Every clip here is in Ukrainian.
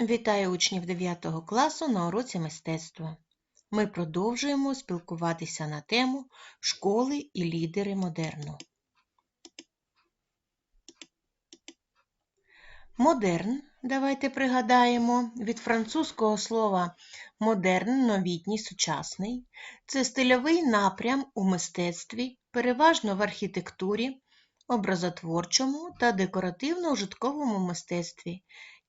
Вітаю учнів 9 класу на уроці мистецтва. Ми продовжуємо спілкуватися на тему школи і лідери модерну. Модерн, давайте пригадаємо, від французького слова модерн, новітній, сучасний це стильовий напрям у мистецтві, переважно в архітектурі, образотворчому та декоративно-ужитковому мистецтві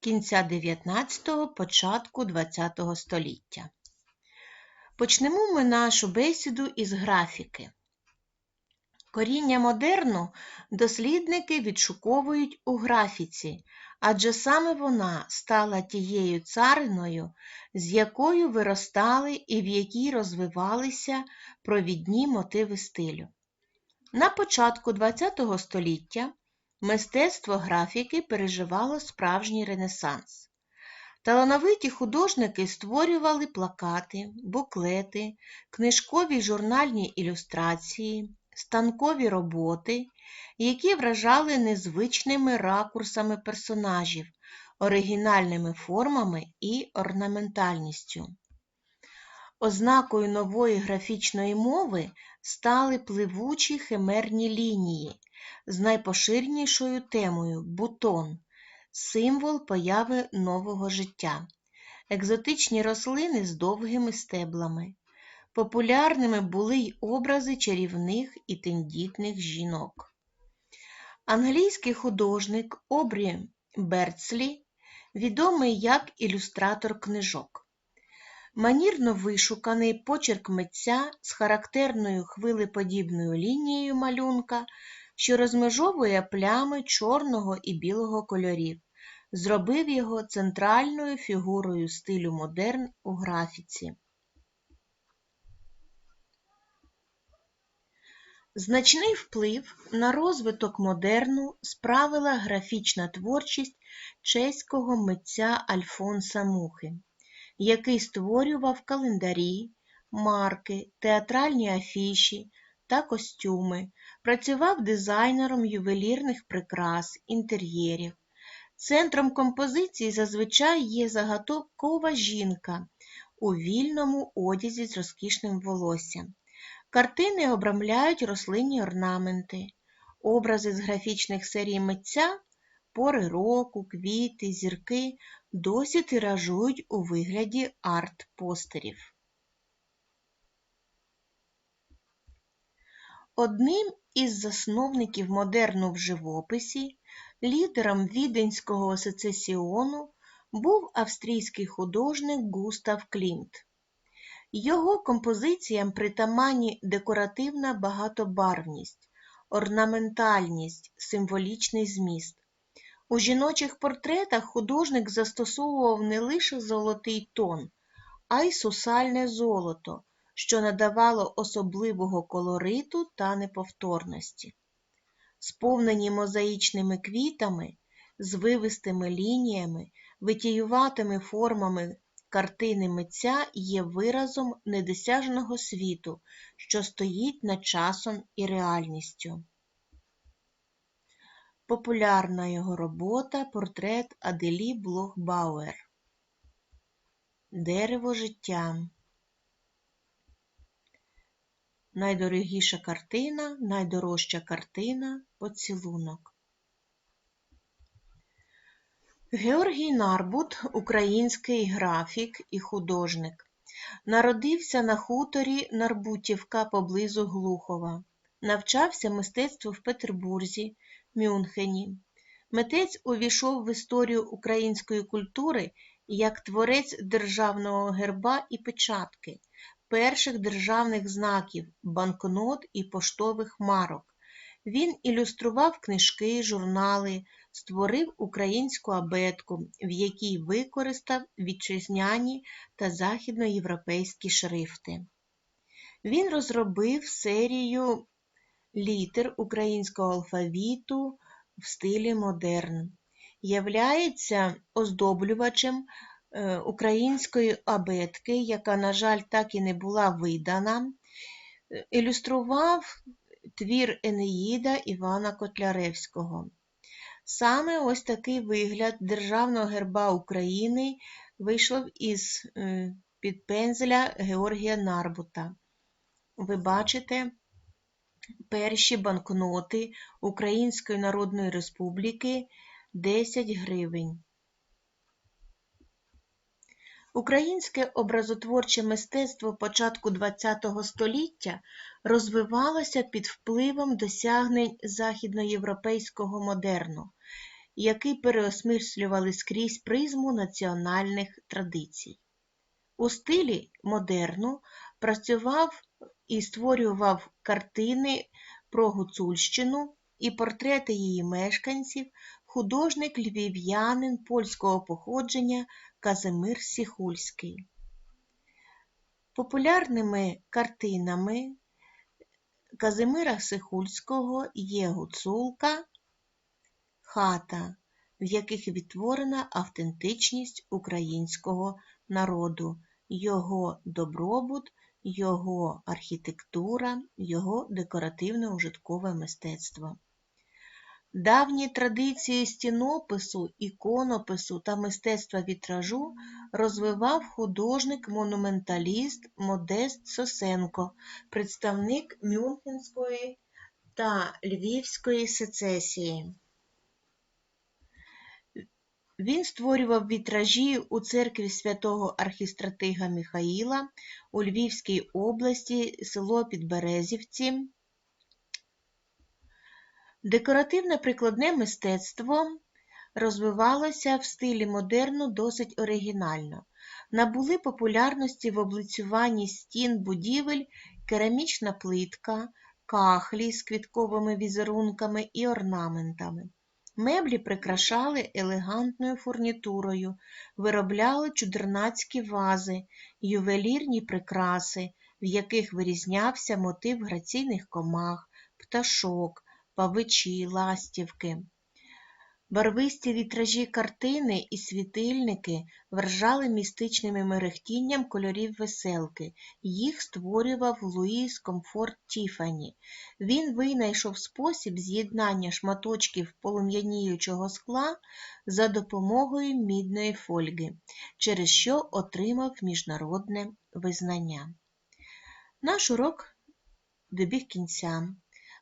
кінця 19-го, початку 20-го століття. Почнемо ми нашу бесіду із графіки. Коріння модерну дослідники відшуковують у графіці, адже саме вона стала тією цариною, з якою виростали і в якій розвивалися провідні мотиви стилю. На початку ХХ століття мистецтво графіки переживало справжній ренесанс. Талановиті художники створювали плакати, буклети, книжкові журнальні ілюстрації, станкові роботи, які вражали незвичними ракурсами персонажів, оригінальними формами і орнаментальністю. Ознакою нової графічної мови стали пливучі химерні лінії з найпоширенішою темою бутон, символ появи нового життя, екзотичні рослини з довгими стеблами. Популярними були й образи чарівних і тендітних жінок. Англійський художник Обрі Берцлі, відомий як ілюстратор книжок. Манірно вишуканий почерк митця з характерною хвилеподібною лінією малюнка, що розмежовує плями чорного і білого кольорів, зробив його центральною фігурою стилю модерн у графіці. Значний вплив на розвиток модерну справила графічна творчість чеського митця Альфонса Мухи який створював календарі, марки, театральні афіші та костюми, працював дизайнером ювелірних прикрас, інтер'єрів. Центром композиції зазвичай є заготовкова жінка у вільному одязі з розкішним волоссям. Картини обрамляють рослинні орнаменти, образи з графічних серій митця, пори року, квіти, зірки досі тиражують у вигляді арт-постерів. Одним із засновників модерну в живописі, лідером віденського сецесіону був австрійський художник Густав Клімт. Його композиціям притаманні декоративна багатобарвність, орнаментальність, символічний зміст. У жіночих портретах художник застосовував не лише золотий тон, а й сусальне золото, що надавало особливого колориту та неповторності. Сповнені мозаїчними квітами, звивистими лініями, витіюватими формами картини митця є виразом недосяжного світу, що стоїть над часом і реальністю. Популярна його робота Портрет Аделі Блох-Бауер Дерево життя. Найдорогіша картина, найдорожча картина Поцілунок. Георгій Нарбут український графік і художник. Народився на хуторі Нарбутівка поблизу Глухова. Навчався мистецтву в Петербурзі, Мюнхені. Митець увійшов в історію української культури як творець державного герба і печатки, перших державних знаків, банкнот і поштових марок. Він ілюстрував книжки, журнали, створив українську абетку, в якій використав вітчизняні та західноєвропейські шрифти. Він розробив серію літер українського алфавіту в стилі модерн, являється оздоблювачем української абетки, яка, на жаль, так і не була видана, ілюстрував твір Енеїда Івана Котляревського. Саме ось такий вигляд Державного герба України вийшов із е, під пензеля Георгія Нарбута. Ви бачите перші банкноти Української Народної Республіки 10 гривень. Українське образотворче мистецтво початку ХХ століття розвивалося під впливом досягнень західноєвропейського модерну, який переосмислювали скрізь призму національних традицій. У стилі модерну працював і створював картини про Гуцульщину і портрети її мешканців, художник львів'янин польського походження Казимир Сіхульський. Популярними картинами Казимира Сихульського є гуцулка, хата, в яких відтворена автентичність українського народу, його добробут, його архітектура, його декоративно-ужиткове мистецтво. Давні традиції стінопису, іконопису та мистецтва вітражу розвивав художник-монументаліст Модест Сосенко, представник Мюнхенської та Львівської сецесії. Він створював вітражі у церкві святого архістратига Михаїла у Львівській області, село Підберезівці. Декоративне прикладне мистецтво розвивалося в стилі модерну досить оригінально. Набули популярності в облицюванні стін будівель керамічна плитка, кахлі з квітковими візерунками і орнаментами. Меблі прикрашали елегантною фурнітурою, виробляли чудернацькі вази, ювелірні прикраси, в яких вирізнявся мотив граційних комах, пташок, павичі, ластівки. Барвисті вітражі картини і світильники вражали містичним мерехтінням кольорів веселки. Їх створював Луїс Комфорт Тіфані. Він винайшов спосіб з'єднання шматочків полум'яніючого скла за допомогою мідної фольги, через що отримав міжнародне визнання. Наш урок добіг кінця.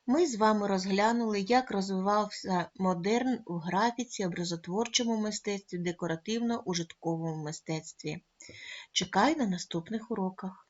Ми з вами розглянули, як розвивався модерн у графіці, образотворчому мистецтві, декоративно-ужитковому мистецтві. Чекаю на наступних уроках.